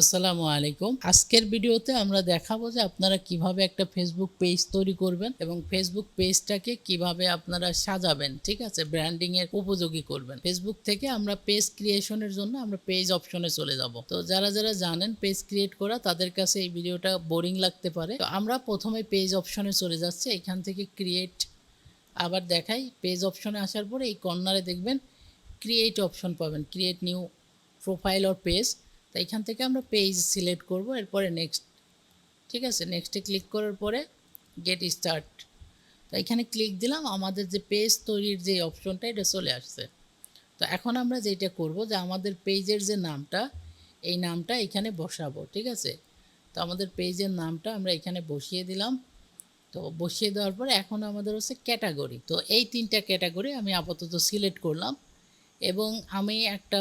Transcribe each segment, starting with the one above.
আসসালামু আলাইকুম। আজকের ভিডিওতে আমরা দেখাবো যে আপনারা কীভাবে একটা ফেসবুক পেজ তৈরি করবেন এবং ফেসবুক পেজটাকে কীভাবে আপনারা সাজাবেন, ঠিক আছে? ব্র্যান্ডিং এর উপযোগী করবেন। ফেসবুক থেকে আমরা পেজ ক্রিয়েশনের জন্য আমরা পেজ অপশনে চলে যাব। তো যারা যারা জানেন পেজ ক্রিয়েট করা, তাদের কাছে এই ভিডিওটা বোরিং লাগতে পারে। তো আমরা প্রথমে পেজ অপশনে চলে যাচ্ছি। এখান থেকে ক্রিয়েট আবার দেখাই। পেজ অপশনে আসার পরে এই কর্নারে দেখবেন ক্রিয়েট অপশন পাবেন। Create new profile or page তো এখান থেকে আমরা পেজ সিলেক্ট করব, এরপরে নেক্সট ঠিক আছে? নেক্সটে ক্লিক করার পরে গেট স্টার্ট তো এখানে ক্লিক দিলাম, আমাদের যে পেজ তৈরির যে অপশনটা এটা চলে আসছে। তো এখন আমরা যেটা করব, যে আমাদের পেজের যে নামটা, এই নামটা এখানে বসাবো, ঠিক আছে? তো আমাদের পেজের নামটা আমরা এখানে বসিয়ে দিলাম। তো বসিয়ে দেওয়ার পরে এখন আমাদের হচ্ছে ক্যাটাগরি তো এই তিনটা ক্যাটাগরি আমি আপাতত সিলেক্ট করলাম এবং আমি একটা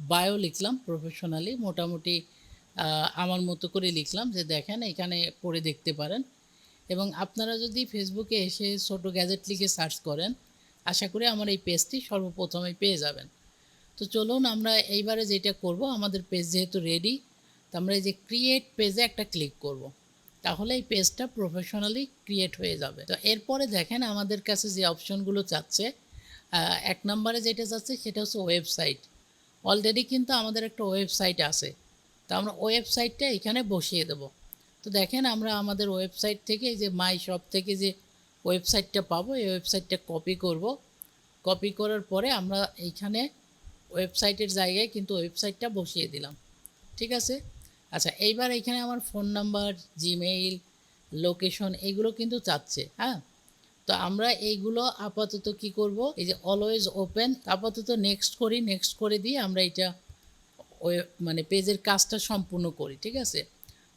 বায়ো লিখলাম প্রফেশনালি মোটামুটি আমার মতো করে লিখলাম যে দেখেন এখানে পড়ে দেখতে পারেন। এবং আপনারা যদি ফেসবুকে এসে ছোটো গ্যাজেট লিখে সার্চ করেন, আশা করি আমার এই পেজটি সর্বপ্রথমে পেয়ে যাবেন। তো চলুন আমরা এইবারে যেটা করব, আমাদের পেজ যেহেতু রেডি তো আমরা এই যে ক্রিয়েট পেজে একটা ক্লিক করব। তাহলে এই পেজটা প্রফেশনালি ক্রিয়েট হয়ে যাবে। তো এরপরে দেখেন আমাদের কাছে যে অপশনগুলো চাচ্ছে এক নম্বরে যেটা চাচ্ছে সেটা হচ্ছে ওয়েবসাইট অলরেডি কিন্তু আমাদের একটা ওয়েবসাইট আছে। তো আমরা ওয়েবসাইটটা এখানে বসিয়ে দেব। তো দেখেন আমরা আমাদের ওয়েবসাইট থেকে যে মাই শপ থেকে যে ওয়েবসাইটটা পাবো, এই ওয়েবসাইটটা কপি করব। কপি করার পরে আমরা এইখানে ওয়েবসাইটের জায়গায় কিন্তু ওয়েবসাইটটা বসিয়ে দিলাম। ঠিক আছে? আচ্ছা এইবার এখানে আমার ফোন নাম্বার জিমেইল লোকেশন এগুলো কিন্তু চাচ্ছে হ্যাঁ? তো আমরা এইগুলো আপাতত কি করব? এই যে অলওয়েজ ওপেন আপাতত নেক্সট করি নেক্সট করে দিয়ে আমরা এটা ওই মানে পেজের কাজটা সম্পূর্ণ করি, ঠিক আছে?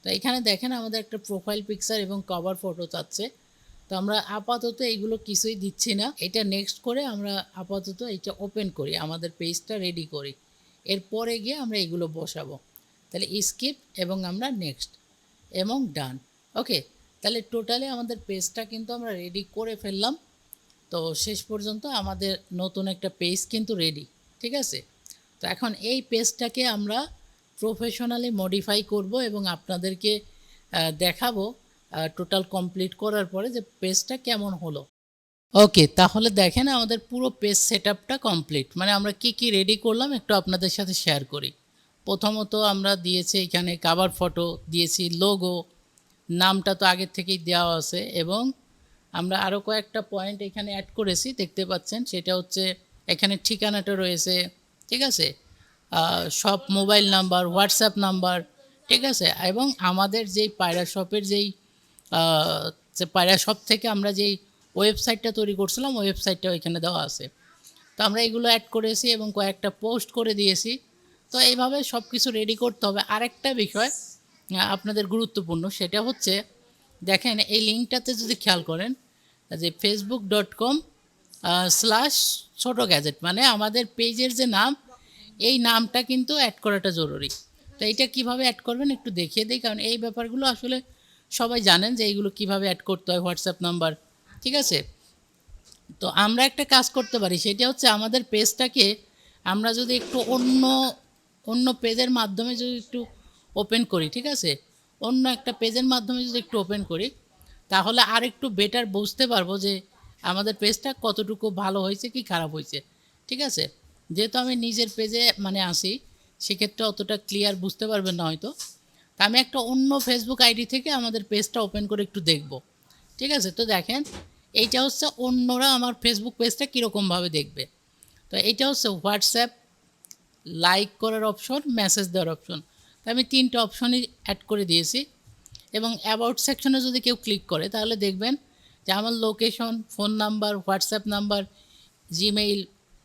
তো এখানে দেখেন আমাদের একটা প্রোফাইল পিকচার এবং কভার ফটো চাচ্ছে তো আমরা আপাতত এইগুলো কিছুই দিচ্ছি না। এটা নেক্সট করে আমরা আপাতত এটা ওপেন করি, আমাদের পেজটা রেডি করি। এরপরে গিয়ে আমরা এগুলো বসাবো। তাহলে স্কিপ এবং আমরা নেক্সট এবং ডান ওকে তাহলে টোটালি আমাদের পেজটা কিন্তু আমরা রেডি করে ফেললাম। তো শেষ পর্যন্ত আমাদের নতুন একটা পেজ কিন্তু রেডি ঠিক আছে? তো এখন এই পেজটাকে আমরা প্রফেশনালি মডিফাই করব এবং আপনাদেরকে দেখাবো টোটাল কমপ্লিট করার পরে যে পেজটা কেমন হলো। ওকে তাহলে দেখেন আমাদের পুরো পেজ সেট কমপ্লিট মানে আমরা কি কি রেডি করলাম একটু আপনাদের সাথে শেয়ার করি। প্রথমত আমরা দিয়েছি এখানে কাভার ফটো দিয়েছি লোগো নামটা তো আগের থেকেই দেওয়া আছে এবং আমরা আরও কয়েকটা পয়েন্ট এখানে অ্যাড করেছি, দেখতে পাচ্ছেন, সেটা হচ্ছে এখানে ঠিকানাটা রয়েছে, ঠিক আছে? সব মোবাইল নাম্বার হোয়াটসঅ্যাপ নাম্বার ঠিক আছে? এবং আমাদের যেই পায়রা শপের যেই পায়রা শপ থেকে আমরা যেই ওয়েবসাইটটা তৈরি করছিলাম ওয়েবসাইটটাও এখানে দেওয়া আছে। তো আমরা এগুলো অ্যাড করেছি এবং কয়েকটা পোস্ট করে দিয়েছি। তো এইভাবে সব কিছু রেডি করতে হবে। আরেকটা বিষয় আপনাদের গুরুত্বপূর্ণ সেটা হচ্ছে, দেখেন এই লিঙ্কটাতে যদি খেয়াল করেন যে ফেসবুক ডট কম স্ল্যাশ ছোটো গ্যাজেট মানে আমাদের পেজের যে নাম, এই নামটা কিন্তু অ্যাড করাটা জরুরি। তো এইটা কীভাবে অ্যাড করবেন একটু দেখিয়ে দিই, কারণ এই ব্যাপারগুলো আসলে সবাই জানেন যে এইগুলো কীভাবে অ্যাড করতে হয় হোয়াটসঅ্যাপ নাম্বার ঠিক আছে? তো আমরা একটা কাজ করতে পারি, সেটা হচ্ছে আমাদের পেজটাকে আমরা যদি একটু অন্য অন্য পেজের মাধ্যমে যদি একটু ওপেন করি, ঠিক আছে? অন্য একটা পেজের মাধ্যমে যদি একটু ওপেন করি, তাহলে আর একটু বেটার বুঝতে পারব যে আমাদের পেজটা কতটুকু ভালো হয়েছে কি খারাপ হয়েছে, ঠিক আছে? যেহেতু আমি নিজের পেজে মানে আসি সেক্ষেত্রে অতটা ক্লিয়ার বুঝতে পারবেন না হয়তো। তা আমি একটা অন্য ফেসবুক আইডি থেকে আমাদের পেজটা ওপেন করে একটু দেখব, ঠিক আছে? তো দেখেন, এইটা হচ্ছে অন্যরা আমার ফেসবুক পেজটা কীরকমভাবে দেখবে। তো এইটা হচ্ছে হোয়াটসঅ্যাপ লাইক করার অপশন মেসেজ দেওয়ার অপশন আমি তিনটে অপশনই অ্যাড করে দিয়েছি। এবং অ্যাবাউট সেকশনে যদি কেউ ক্লিক করে, তাহলে দেখবেন যে আমার location phone number WhatsApp number Gmail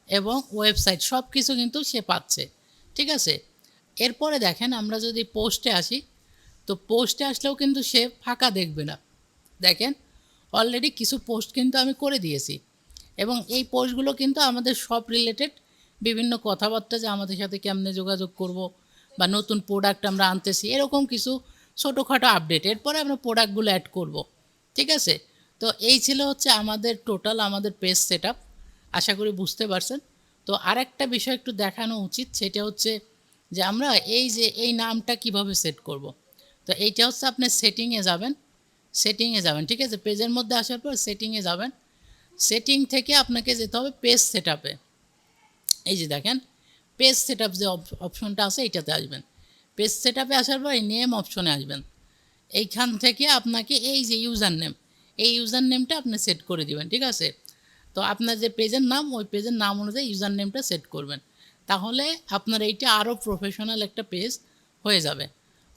এবং ওয়েবসাইট সব কিছু কিন্তু সে পাচ্ছে। ঠিক আছে? এরপরে দেখেন আমরা যদি পোস্টে আসি, তো পোস্টে আসলেও কিন্তু সে ফাঁকা দেখবে না। দেখেন অলরেডি কিছু পোস্ট কিন্তু আমি করে দিয়েছি। এবং এই পোস্টগুলো কিন্তু আমাদের সব রিলেটেড বিভিন্ন কথাবার্তা যে আমাদের সাথে কেমনে যোগাযোগ করব বা নতুন প্রোডাক্ট আমরা আনতেছি, এরকম কিছু ছোটোখাটো আপডেট এরপরে আমরা প্রোডাক্টগুলো অ্যাড করব, ঠিক আছে? তো এই ছিল হচ্ছে আমাদের টোটাল আমাদের পেজ সেট আশা করি বুঝতে পারছেন? তো আরেকটা বিষয় একটু দেখানো উচিত, সেটা হচ্ছে যে আমরা এই যে এই নামটা কীভাবে সেট করব? তো এইটা হচ্ছে আপনি সেটিংয়ে যাবেন সেটিংয়ে যাবেন, ঠিক আছে? পেজের মধ্যে আসার পর সেটিংয়ে যাবেন। সেটিং থেকে আপনাকে যেতে হবে পেজ সেট এই যে দেখেন পেজ সেট আপ যে অপ- অপশনটা আছে এইটাতে আসবেন। পেজ সেট আপে আসার পর এই নেম অপশনে আসবেন। এইখান থেকে আপনাকে এই যে ইউজার নেম এই ইউজার নেমটা আপনি সেট করে দিবেন, ঠিক আছে? তো আপনার যে পেজের নাম, ওই পেজের নাম অনুযায়ী ইউজার নেমটা সেট করবেন। তাহলে আপনার এইটা আরও প্রফেশনাল একটা পেজ হয়ে যাবে।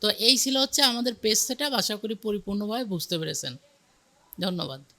তো এই ছিল হচ্ছে আমাদের পেজ সেট আপ আশা করি পরিপূর্ণভাবে বুঝতে পেরেছেন। ধন্যবাদ।